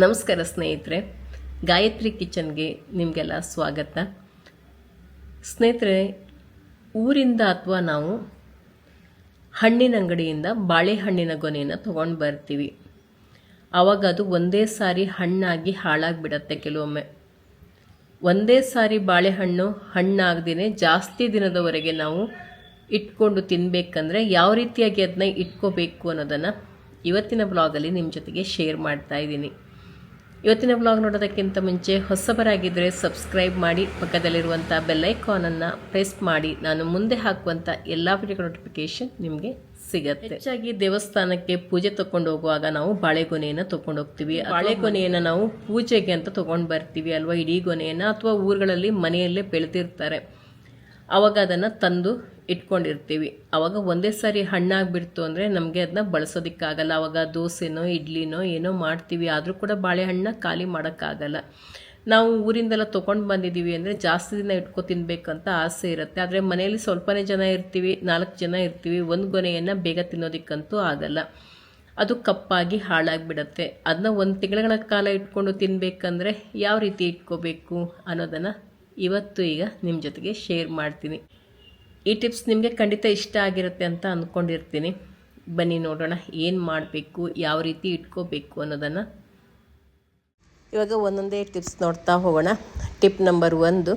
ನಮಸ್ಕಾರ ಸ್ನೇಹಿತರೆ, ಗಾಯತ್ರಿ ಕಿಚನ್ಗೆ ನಿಮಗೆಲ್ಲ ಸ್ವಾಗತ. ಸ್ನೇಹಿತರೆ, ಊರಿಂದ ಅಥವಾ ನಾವು ಹಣ್ಣಿನ ಅಂಗಡಿಯಿಂದ ಬಾಳೆಹಣ್ಣಿನ ಗೊನೆಯನ್ನು ತೊಗೊಂಡು ಬರ್ತೀವಿ. ಆವಾಗ ಅದು ಒಂದೇ ಸಾರಿ ಹಣ್ಣಾಗಿ ಹಾಳಾಗಿಬಿಡತ್ತೆ ಕೆಲವೊಮ್ಮೆ. ಒಂದೇ ಸಾರಿ ಬಾಳೆಹಣ್ಣು ಹಣ್ಣಾಗ್ದೇ ಜಾಸ್ತಿ ದಿನದವರೆಗೆ ನಾವು ಇಟ್ಕೊಂಡು ತಿನ್ನಬೇಕಂದ್ರೆ ಯಾವ ರೀತಿಯಾಗಿ ಅದನ್ನ ಇಟ್ಕೋಬೇಕು ಅನ್ನೋದನ್ನು ಇವತ್ತಿನ ಬ್ಲಾಗಲ್ಲಿ ನಿಮ್ಮ ಜೊತೆಗೆ ಶೇರ್ ಮಾಡ್ತಾ ಇದ್ದೀನಿ. ಇವತ್ತಿನ ಬ್ಲಾಗ್ ನೋಡೋದಕ್ಕಿಂತ ಮುಂಚೆ ಹೊಸಬರಾಗಿದ್ದರೆ ಸಬ್ಸ್ಕ್ರೈಬ್ ಮಾಡಿ ಪಕ್ಕದಲ್ಲಿರುವಂಥ ಬೆಲ್ಲೈಕಾನನ್ನು ಪ್ರೆಸ್ ಮಾಡಿ ನಾನು ಮುಂದೆ ಹಾಕುವಂಥ ಎಲ್ಲ ವಿಡಿಯೋ ನೋಟಿಫಿಕೇಶನ್ ನಿಮಗೆ ಸಿಗತ್ತೆ. ಹೆಚ್ಚಾಗಿ ದೇವಸ್ಥಾನಕ್ಕೆ ಪೂಜೆ ತಗೊಂಡು ಹೋಗುವಾಗ ನಾವು ಬಾಳೆಗೊನೆಯನ್ನು ತಗೊಂಡು ಹೋಗ್ತೀವಿ. ಬಾಳೆಗೊನೆಯನ್ನು ನಾವು ಪೂಜೆಗೆ ಅಂತ ತಗೊಂಡು ಬರ್ತೀವಿ ಅಲ್ವಾ ಇಡೀ ಗೊನೆಯನ್ನು ಅಥವಾ ಊರುಗಳಲ್ಲಿ ಮನೆಯಲ್ಲೇ ಬೆಳೆದಿರ್ತಾರೆ. ಅವಾಗ ಅದನ್ನು ತಂದು ಇಟ್ಕೊಂಡಿರ್ತೀವಿ. ಅವಾಗ ಒಂದೇ ಸಾರಿ ಹಣ್ಣಾಗ್ಬಿಡ್ತು ಅಂದರೆ ನಮಗೆ ಅದನ್ನ ಬಳಸೋದಕ್ಕಾಗಲ್ಲ. ಅವಾಗ ದೋಸೆನೋ, ಇಡ್ಲಿನೋ ಏನೋ ಮಾಡ್ತೀವಿ. ಆದರೂ ಕೂಡ ಬಾಳೆಹಣ್ಣನ್ನ ಖಾಲಿ ಮಾಡೋಕ್ಕಾಗಲ್ಲ. ನಾವು ಊರಿಂದೆಲ್ಲ ತೊಗೊಂಡು ಬಂದಿದ್ದೀವಿ ಅಂದರೆ ಜಾಸ್ತಿ ದಿನ ಇಟ್ಕೊ ತಿನ್ನಬೇಕಂತ ಆಸೆ ಇರುತ್ತೆ. ಆದರೆ ಮನೆಯಲ್ಲಿ ಸ್ವಲ್ಪನೇ ಜನ ಇರ್ತೀವಿ, ನಾಲ್ಕು ಜನ ಇರ್ತೀವಿ. ಒಂದು ಗೊನೆಯನ್ನು ಬೇಗ ತಿನ್ನೋದಕ್ಕಂತೂ ಆಗಲ್ಲ. ಅದು ಕಪ್ಪಾಗಿ ಹಾಳಾಗಿಬಿಡತ್ತೆ. ಅದನ್ನ ಒಂದು ತಿಂಗಳ ಕಾಲ ಇಟ್ಕೊಂಡು ತಿನ್ನಬೇಕಂದ್ರೆ ಯಾವ ರೀತಿ ಇಟ್ಕೋಬೇಕು ಅನ್ನೋದನ್ನು ಇವತ್ತು ಈಗ ನಿಮ್ಮ ಜೊತೆಗೆ ಶೇರ್ ಮಾಡ್ತೀನಿ. ಈ ಟಿಪ್ಸ್ ನಿಮಗೆ ಖಂಡಿತ ಇಷ್ಟ ಆಗಿರುತ್ತೆ ಅಂತ ಅಂದ್ಕೊಂಡಿರ್ತೀನಿ ಬನ್ನಿ ನೋಡೋಣ, ಏನು ಮಾಡಬೇಕು, ಯಾವ ರೀತಿ ಇಟ್ಕೋಬೇಕು ಅನ್ನೋದನ್ನು. ಇವಾಗ ಒಂದೊಂದೇ ಟಿಪ್ಸ್ ನೋಡ್ತಾ ಹೋಗೋಣ. ಟಿಪ್ ನಂಬರ್ ಒಂದು,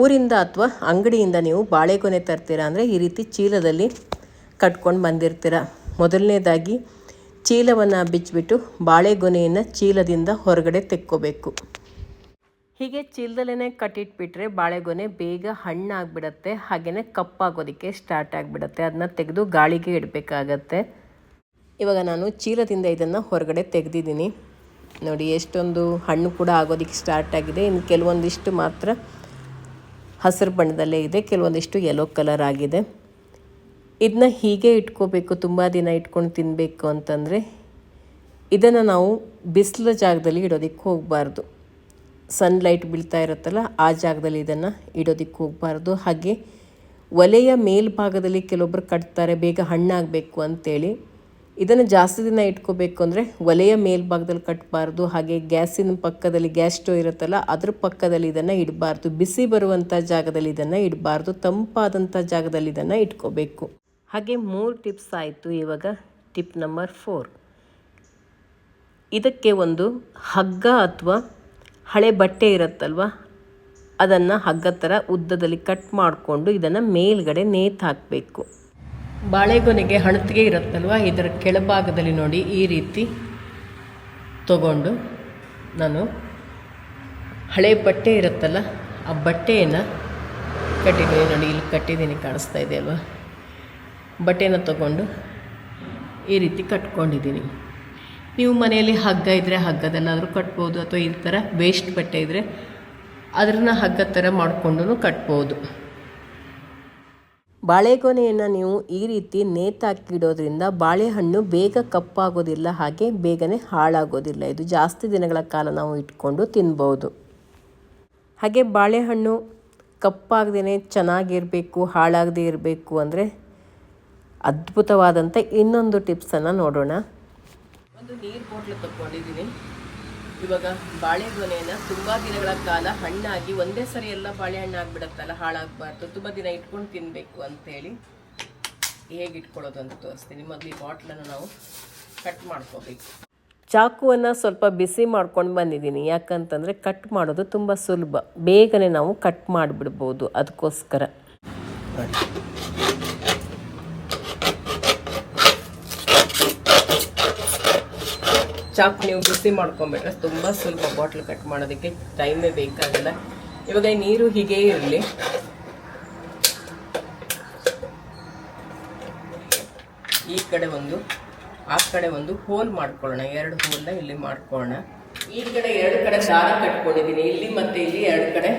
ಊರಿಂದ ಅಥವಾ ಅಂಗಡಿಯಿಂದ ನೀವು ಬಾಳೆಗೊನೆ ತರ್ತೀರಾ ಅಂದರೆ ಈ ರೀತಿ ಚೀಲದಲ್ಲಿ ಕಟ್ಕೊಂಡು ಬಂದಿರ್ತೀರ. ಮೊದಲನೇದಾಗಿ, ಚೀಲವನ್ನು ಬಿಚ್ಚಿಬಿಟ್ಟು ಬಾಳೆಗೊನೆಯನ್ನು ಚೀಲದಿಂದ ಹೊರಗಡೆ ತೆಕ್ಕೋಬೇಕು. ಹೀಗೆ ಚೀಲದಲ್ಲೇ ಕಟ್ಟಿಟ್ಬಿಟ್ರೆ ಬಾಳೆಗೊನೆ ಬೇಗ ಹಣ್ಣಾಗ್ಬಿಡತ್ತೆ ಹಾಗೆಯೇ ಕಪ್ಪಾಗೋದಕ್ಕೆ ಸ್ಟಾರ್ಟ್ ಆಗಿಬಿಡತ್ತೆ. ಅದನ್ನ ತೆಗೆದು ಗಾಳಿಗೆ ಇಡಬೇಕಾಗತ್ತೆ. ಇವಾಗ ನಾನು ಚೀಲದಿಂದ ಇದನ್ನು ಹೊರಗಡೆ ತೆಗೆದಿದ್ದೀನಿ. ನೋಡಿ, ಎಷ್ಟೊಂದು ಹಣ್ಣು ಕೂಡ ಆಗೋದಕ್ಕೆ ಸ್ಟಾರ್ಟ್ ಆಗಿದೆ. ಇನ್ನು ಕೆಲವೊಂದಿಷ್ಟು ಮಾತ್ರ ಹಸಿರು ಬಣ್ಣದಲ್ಲೇ ಇದೆ, ಕೆಲವೊಂದಿಷ್ಟು ಯೆಲ್ಲೋ ಕಲರ್ ಆಗಿದೆ. ಇದನ್ನ ಹೀಗೆ ಇಟ್ಕೋಬೇಕು, ತುಂಬ ದಿನ ಇಟ್ಕೊಂಡು ತಿನ್ನಬೇಕು ಅಂತಂದರೆ ಇದನ್ನು ನಾವು ಬಿಸಿಲ ಜಾಗದಲ್ಲಿ ಇಡೋದಕ್ಕೆ ಹೋಗಬಾರ್ದು. ಸನ್ಲೈಟ್ ಬೀಳ್ತಾ ಇರುತ್ತಲ್ಲ, ಆ ಜಾಗದಲ್ಲಿ ಇದನ್ನು ಇಡೋದಕ್ಕೆ ಹೋಗಬಾರ್ದು. ಹಾಗೆ ಒಲೆಯ ಮೇಲ್ಭಾಗದಲ್ಲಿ ಕೆಲವೊಬ್ಬರು ಕಟ್ತಾರೆ, ಬೇಗ ಹಣ್ಣಾಗಬೇಕು ಅಂತೇಳಿ. ಇದನ್ನು ಜಾಸ್ತಿ ದಿನ ಇಟ್ಕೋಬೇಕು ಅಂದರೆ ಒಲೆಯ ಮೇಲ್ಭಾಗದಲ್ಲಿ ಕಟ್ಟಬಾರ್ದು ಹಾಗೆ ಗ್ಯಾಸಿನ ಪಕ್ಕದಲ್ಲಿ, ಗ್ಯಾಸ್ ಸ್ಟವ್ ಇರುತ್ತಲ್ಲ, ಅದ್ರ ಪಕ್ಕದಲ್ಲಿ ಇದನ್ನು ಇಡಬಾರ್ದು. ಬಿಸಿ ಬರುವಂಥ ಜಾಗದಲ್ಲಿ ಇದನ್ನು ಇಡಬಾರ್ದು. ತಂಪಾದಂಥ ಜಾಗದಲ್ಲಿ ಇದನ್ನು ಇಟ್ಕೋಬೇಕು. ಹಾಗೆ ಮೂರು ಟಿಪ್ಸ್ ಆಯಿತು ಇವಾಗ. Tip number four. ಇದಕ್ಕೆ ಒಂದು ಹಗ್ಗ ಅಥವಾ ಹಳೆ ಬಟ್ಟೆ ಇರುತ್ತಲ್ವ? ಅದನ್ನು ಹಗ್ಗ ಥರ ಉದ್ದದಲ್ಲಿ ಕಟ್ ಮಾಡಿಕೊಂಡು ಇದನ್ನು ಮೇಲ್ಗಡೆ ನೇತು ಹಾಕಬೇಕು. ಬಾಳೆಗೊನೆಗೆ ಹಣತಿಗೆ ಇರುತ್ತಲ್ವ? ಇದರ ಕೆಳಭಾಗದಲ್ಲಿ ನೋಡಿ ಈ ರೀತಿ ತಗೊಂಡು ನಾನು ಹಳೆ ಬಟ್ಟೆ ಇರುತ್ತಲ್ಲ, ಆ ಬಟ್ಟೆಯನ್ನು ಕಟ್ಟಿದ್ದೀನಿ. ನೋಡಿ, ಇಲ್ಲಿ ಕಟ್ಟಿದ್ದೀನಿ, ಕಾಣಿಸ್ತಾ ಇದೆ ಅಲ್ವಾ? ಬಟ್ಟೆನ ತಗೊಂಡು ಈ ರೀತಿ ಕಟ್ಕೊಂಡಿದ್ದೀನಿ. ನೀವು ಮನೆಯಲ್ಲಿ ಹಗ್ಗ ಇದ್ದರೆ ಹಗ್ಗದಲ್ಲಾದರೂ ಕಟ್ಬೋದು, ಅಥವಾ ಈ ಥರ ವೇಸ್ಟ್ ಬಟ್ಟೆ ಇದ್ದರೆ ಅದನ್ನು ಹಗ್ಗ ಥರ ಮಾಡಿಕೊಂಡು ಕಟ್ಬೋದು. ಬಾಳೆಗೊನೆಯನ್ನು ನೀವು ಈ ರೀತಿ ನೇತಾಕಿಡೋದ್ರಿಂದ ಬಾಳೆಹಣ್ಣು ಬೇಗ ಕಪ್ಪಾಗೋದಿಲ್ಲ, ಹಾಗೆ ಬೇಗನೆ ಹಾಳಾಗೋದಿಲ್ಲ. ಇದು ಜಾಸ್ತಿ ದಿನಗಳ ಕಾಲ ನಾವು ಇಟ್ಕೊಂಡು ತಿನ್ಬೋದು. ಹಾಗೆ ಬಾಳೆಹಣ್ಣು ಕಪ್ಪಾಗದೇ ಚೆನ್ನಾಗಿರಬೇಕು, ಹಾಳಾಗದೇ ಇರಬೇಕು ಅಂದರೆ ಅದ್ಭುತವಾದಂಥ ಇನ್ನೊಂದು ಟಿಪ್ಸನ್ನು ನೋಡೋಣ. ಒಂದು ನೀರು ಬಾಟ್ಲು ತಗೊಂಡಿದ್ದೀನಿ ಇವಾಗ ಬಾಳೆಗೊನೆಯನ್ನು ತುಂಬ ದಿನಗಳ ಕಾಲ ಹಣ್ಣಾಗಿ ಒಂದೇ ಸರಿ ಎಲ್ಲ ಬಾಳೆಹಣ್ಣು ಆಗಿಬಿಡುತ್ತಲ್ಲ, ಹಾಳಾಗಬಾರ್ದು. ತುಂಬ ದಿನ ಇಟ್ಕೊಂಡು ತಿನ್ನಬೇಕು ಅಂತೇಳಿ ಹೇಗೆ ಇಟ್ಕೊಳ್ಳೋದು ಅಂತ ತೋರಿಸ್ತೀನಿ. ಮೊದಲು ಈ ಬಾಟ್ಲನ್ನು ನಾವು ಕಟ್ ಮಾಡ್ಕೋಬೇಕು. ಚಾಕುವನ್ನು ಸ್ವಲ್ಪ ಬಿಸಿ ಮಾಡ್ಕೊಂಡು ಬಂದಿದ್ದೀನಿ. ಯಾಕಂತಂದರೆ ಕಟ್ ಮಾಡೋದು ತುಂಬ ಸುಲಭ. ಬೇಗನೆ ನಾವು ಕಟ್ ಮಾಡಿಬಿಡ್ಬೋದು. ಅದಕ್ಕೋಸ್ಕರ. ಚಾಕು ನೀವು ಬಿಸಿ ಮಾಡ್ಕೊಂಬಿಟ್ರೆ ತುಂಬ ಸುಲಭ ಬಾಟ್ಲು ಕಟ್ ಮಾಡೋದಕ್ಕೆ ಟೈಮೇ ಬೇಕಾಗಲ್ಲ. ಇವಾಗ ನೀರು ಹೀಗೆ ಇರಲಿ. ಈ ಕಡೆ ಒಂದು, ಆ ಕಡೆ ಒಂದು ಹೋಲ್ ಮಾಡ್ಕೊಳ್ಳೋಣ. ಎರಡು ಹೋಲ್ನ ಇಲ್ಲಿ ಮಾಡ್ಕೊಳ್ಳೋಣ. ಈ ಕಡೆ ಎರಡು ಕಡೆ ದಾರ ಕಟ್ಕೊಂಡಿದ್ದೀನಿ. ಇಲ್ಲಿ ಮತ್ತೆ ಇಲ್ಲಿ ಎರಡು ಕಡೆ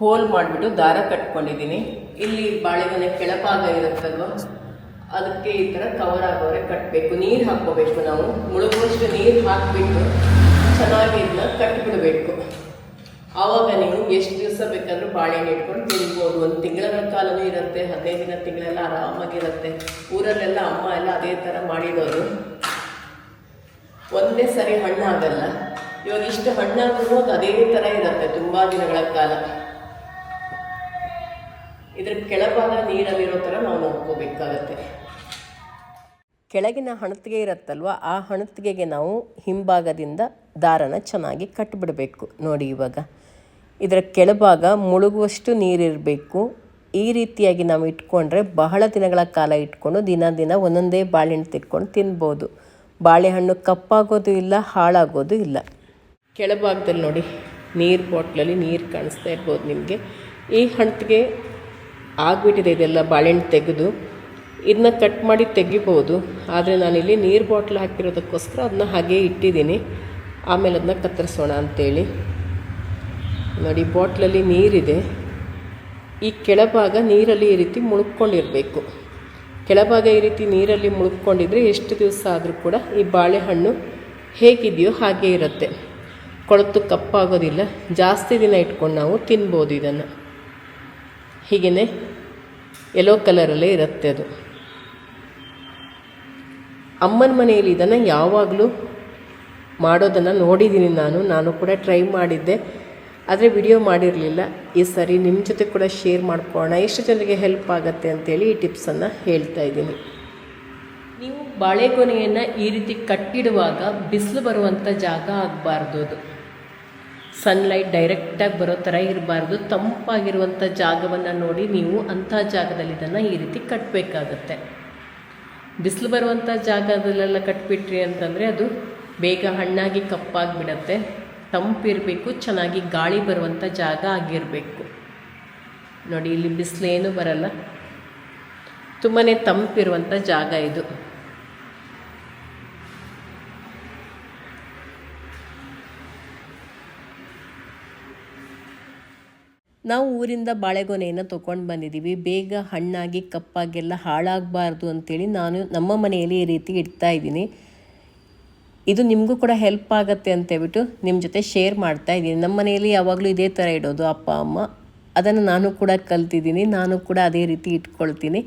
ಹೋಲ್ ಮಾಡಿಬಿಟ್ಟು ದಾರ ಕಟ್ಕೊಂಡಿದ್ದೀನಿ. ಇಲ್ಲಿ ಬಾಳೆಗೊನೆ ಕೆಳಭಾಗ ಇರುತ್ತಲ್ವ? ಅದಕ್ಕೆ ಈ ಥರ ಕವರ್ ಆಗೋರೆ ಕಟ್ಟಬೇಕು ನೀರು ಹಾಕ್ಕೋಬೇಕು ನಾವು. ಮುಳುಗುವಷ್ಟು ನೀರು ಹಾಕಿಬಿಟ್ಟು ಚೆನ್ನಾಗಿ ಇದನ್ನ ಕಟ್ಟಿಬಿಡಬೇಕು ಆವಾಗ ನೀವು ಎಷ್ಟು ದಿವಸ ಬೇಕಾದರೂ ಬಾಳೆಹಣ್ಣು ಇಟ್ಕೊಂಡು ತಿನ್ಬೋದು. ಒಂದು ತಿಂಗಳ ಕಾಲನೂ ಇರುತ್ತೆ ಹದಿನೈದು ದಿನ ತಿಂಗಳೆಲ್ಲ ಆರಾಮಾಗಿರುತ್ತೆ. ಊರಲ್ಲೆಲ್ಲ ಅಮ್ಮ ಎಲ್ಲ ಅದೇ ಥರ ಮಾಡಿರೋರು ಒಂದೇ ಸರಿ ಹಣ್ಣಾಗಲ್ಲ. ಇವಾಗ ಇಷ್ಟು ಹಣ್ಣಾದ್ರೂ ಅದು ಅದೇ ಥರ ಇರುತ್ತೆ, ತುಂಬ ದಿನಗಳ ಕಾಲ. ಇದ್ರ ಕೆಳಭಾಗ ನೀರಲ್ಲಿರೋ ಥರ ನಾವು ನೋಡ್ಕೋಬೇಕಾಗತ್ತೆ. ಕೆಳಗಿನ ಹಣತಿಗೆ ಇರುತ್ತಲ್ವ, ಆ ಹಣತಿಗೆಗೆ ನಾವು ಹಿಂಭಾಗದಿಂದ ದಾರನ ಚೆನ್ನಾಗಿ ಕಟ್ಟಿಬಿಡಬೇಕು ನೋಡಿ ಇವಾಗ. ಇದರ ಕೆಳಭಾಗ ಮುಳುಗುವಷ್ಟು ನೀರಿರಬೇಕು. ಈ ರೀತಿಯಾಗಿ ನಾವು ಇಟ್ಕೊಂಡ್ರೆ ಬಹಳ ದಿನಗಳ ಕಾಲ ಇಟ್ಕೊಂಡು ದಿನ ದಿನ ಒಂದೊಂದೇ ಬಾಳೆಹಣ್ಣು ತಿಕ್ಕೊಂಡು ತಿನ್ಬೋದು. ಬಾಳೆಹಣ್ಣು ಕಪ್ಪಾಗೋದು ಇಲ್ಲ, ಹಾಳಾಗೋದು ಇಲ್ಲ. ಕೆಳಭಾಗದಲ್ಲಿ ನೋಡಿ, ನೀರು ಬಾಟ್ಲಲ್ಲಿ ನೀರು ಕಾಣಿಸ್ತಾ ಇರ್ಬೋದು ನಿಮಗೆ. ಈ ಹಣ್ತಿಗೆ ಆಗಿಬಿಟ್ಟಿದೆ ಇದೆಲ್ಲ ಬಾಳೆಹಣ್ಣು ತೆಗೆದು. ಇದನ್ನ ಕಟ್ ಮಾಡಿ ತೆಗಿಬೋದು. ಆದರೆ ನಾನಿಲ್ಲಿ ನೀರು ಬಾಟ್ಲ್ ಹಾಕಿರೋದಕ್ಕೋಸ್ಕರ ಅದನ್ನ ಹಾಗೆ ಇಟ್ಟಿದ್ದೀನಿ. ಆಮೇಲೆ ಅದನ್ನ ಕತ್ತರಿಸೋಣ ಅಂತೇಳಿ. ನೋಡಿ ಬಾಟ್ಲಲ್ಲಿ ನೀರಿದೆ. ಈ ಕೆಳಭಾಗ ನೀರಲ್ಲಿ ಈ ರೀತಿ ಮುಳುಕೊಂಡಿರಬೇಕು ಕೆಳಭಾಗ ಈ ರೀತಿ ನೀರಲ್ಲಿ ಮುಳುಗ್ಕೊಂಡಿದ್ರೆ ಎಷ್ಟು ದಿವಸ ಆದರೂ ಕೂಡ ಈ ಬಾಳೆಹಣ್ಣು ಹೇಗಿದೆಯೋ ಹಾಗೆ ಇರುತ್ತೆ. ಕೊಳತು ಕಪ್ಪಾಗೋದಿಲ್ಲ. ಜಾಸ್ತಿ ದಿನ ಇಟ್ಕೊಂಡು ನಾವು ತಿನ್ಬೋದು ಇದನ್ನು. ಹೀಗೇ ಯೆಲ್ಲೋ ಕಲರಲ್ಲೇ ಇರುತ್ತೆ ಅದು. ಅಮ್ಮನ ಮನೆಯಲ್ಲಿ ಇದನ್ನು ಯಾವಾಗಲೂ ಮಾಡೋದನ್ನು ನೋಡಿದ್ದೀನಿ ನಾನು ನಾನು ಕೂಡ ಟ್ರೈ ಮಾಡಿದ್ದೆ. ಆದರೆ ವಿಡಿಯೋ ಮಾಡಿರಲಿಲ್ಲ. ಈ ಸರಿ ನಿಮ್ಮ ಜೊತೆ ಕೂಡ ಶೇರ್ ಮಾಡ್ಕೊಳ್ಳೋಣ. ಎಷ್ಟು ಜನರಿಗೆ ಹೆಲ್ಪ್ ಆಗುತ್ತೆ ಅಂತೇಳಿ ಈ ಟಿಪ್ಸನ್ನು ಹೇಳ್ತಾ ಇದ್ದೀನಿ. ನೀವು ಬಾಳೆಗೊನೆಯನ್ನು ಈ ರೀತಿ ಕಟ್ಟಿಡುವಾಗ ಬಿಸಿಲು ಬರುವಂಥ ಜಾಗ ಆಗಬಾರ್ದು ಅದು. ಸನ್ಲೈಟ್ ಡೈರೆಕ್ಟಾಗಿ ಬರೋ ಥರ ಇರಬಾರ್ದು. ತಂಪಾಗಿರುವಂಥ ಜಾಗವನ್ನು ನೋಡಿ ನೀವು ಅಂಥ ಜಾಗದಲ್ಲಿ ಇದನ್ನು ಈ ರೀತಿ ಕಟ್ಟಬೇಕಾಗತ್ತೆ ಬಿಸಿಲು ಬರುವಂಥ ಜಾಗದಲ್ಲೆಲ್ಲ ಕಟ್ಬಿಟ್ರಿ ಅಂತಂದರೆ ಅದು ಬೇಗ ಹಣ್ಣಾಗಿ ಕಪ್ಪಾಗಿಬಿಡತ್ತೆ. ತಂಪಿರಬೇಕು, ಚೆನ್ನಾಗಿ ಗಾಳಿ ಬರುವಂಥ ಜಾಗ ಆಗಿರಬೇಕು. ನೋಡಿ, ಇಲ್ಲಿ ಬಿಸಿಲೇನು ಬರಲ್ಲ. ತುಂಬಾ ತಂಪಿರುವಂಥ ಜಾಗ ಇದು. ನಾವು ಊರಿಂದ ಬಾಳೆಗೊನೆಯನ್ನು ತೊಗೊಂಡು ಬಂದಿದ್ದೀವಿ ಬೇಗ ಹಣ್ಣಾಗಿ, ಕಪ್ಪಾಗೆಲ್ಲ ಹಾಳಾಗಬಾರ್ದು ಅಂತೇಳಿ ನಾನು ನಮ್ಮ ಮನೆಯಲ್ಲಿ ಈ ರೀತಿ ಇಡ್ತಾ ಇದ್ದೀನಿ. ಇದು ನಿಮಗೂ ಕೂಡ ಹೆಲ್ಪ್ ಆಗುತ್ತೆ ಅಂತೇಳ್ಬಿಟ್ಟು ನಿಮ್ಮ ಜೊತೆ ಶೇರ್ ಮಾಡ್ತಾ ಇದ್ದೀನಿ. ನಮ್ಮ ಮನೆಯಲ್ಲಿ ಯಾವಾಗಲೂ ಇದೇ ಥರ ಇಡೋದು ಅಪ್ಪ, ಅಮ್ಮ. ಅದನ್ನು ನಾನು ಕೂಡ ಕಲ್ತಿದ್ದೀನಿ. ನಾನು ಕೂಡ ಅದೇ ರೀತಿ ಇಟ್ಕೊಳ್ತೀನಿ.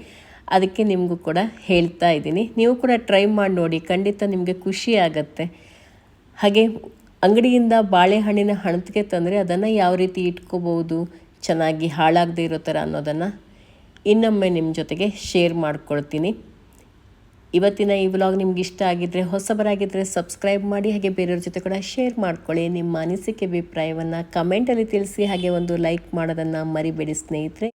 ಅದಕ್ಕೆ ನಿಮಗೂ ಕೂಡ ಹೇಳ್ತಾ ಇದ್ದೀನಿ. ನೀವು ಕೂಡ ಟ್ರೈ ಮಾಡಿ ನೋಡಿ, ಖಂಡಿತ ನಿಮಗೆ ಖುಷಿ ಆಗತ್ತೆ. ಹಾಗೆ ಅಂಗಡಿಯಿಂದ ಬಾಳೆಹಣ್ಣಿನ ಹಣತಿಗೆ ತಂದರೆ ಅದನ್ನು ಯಾವ ರೀತಿ ಇಟ್ಕೋಬೋದು ಚೆನ್ನಾಗಿ ಹಾಳಾಗದೇ ಇರೋ ಥರ ಅನ್ನೋದನ್ನು ಇನ್ನೊಮ್ಮೆ ನಿಮ್ಮ ಜೊತೆಗೆ ಶೇರ್ ಮಾಡ್ಕೊಳ್ತೀನಿ. ಇವತ್ತಿನ ಈ ವ್ಲಾಗ್ ನಿಮ್ಗೆ ಇಷ್ಟ ಆಗಿದ್ದರೆ ಹೊಸಬರಾಗಿದ್ದರೆ ಸಬ್ಸ್ಕ್ರೈಬ್ ಮಾಡಿ, ಹಾಗೆ ಬೇರೆಯವ್ರ ಜೊತೆ ಕೂಡ ಶೇರ್ ಮಾಡ್ಕೊಳ್ಳಿ. ನಿಮ್ಮ ಅನಿಸಿಕೆ, ಅಭಿಪ್ರಾಯವನ್ನು ಕಮೆಂಟಲ್ಲಿ ತಿಳಿಸಿ, ಹಾಗೆ ಒಂದು ಲೈಕ್ ಮಾಡೋದನ್ನು ಮರಿಬೇಡಿ ಸ್ನೇಹಿತರೆ.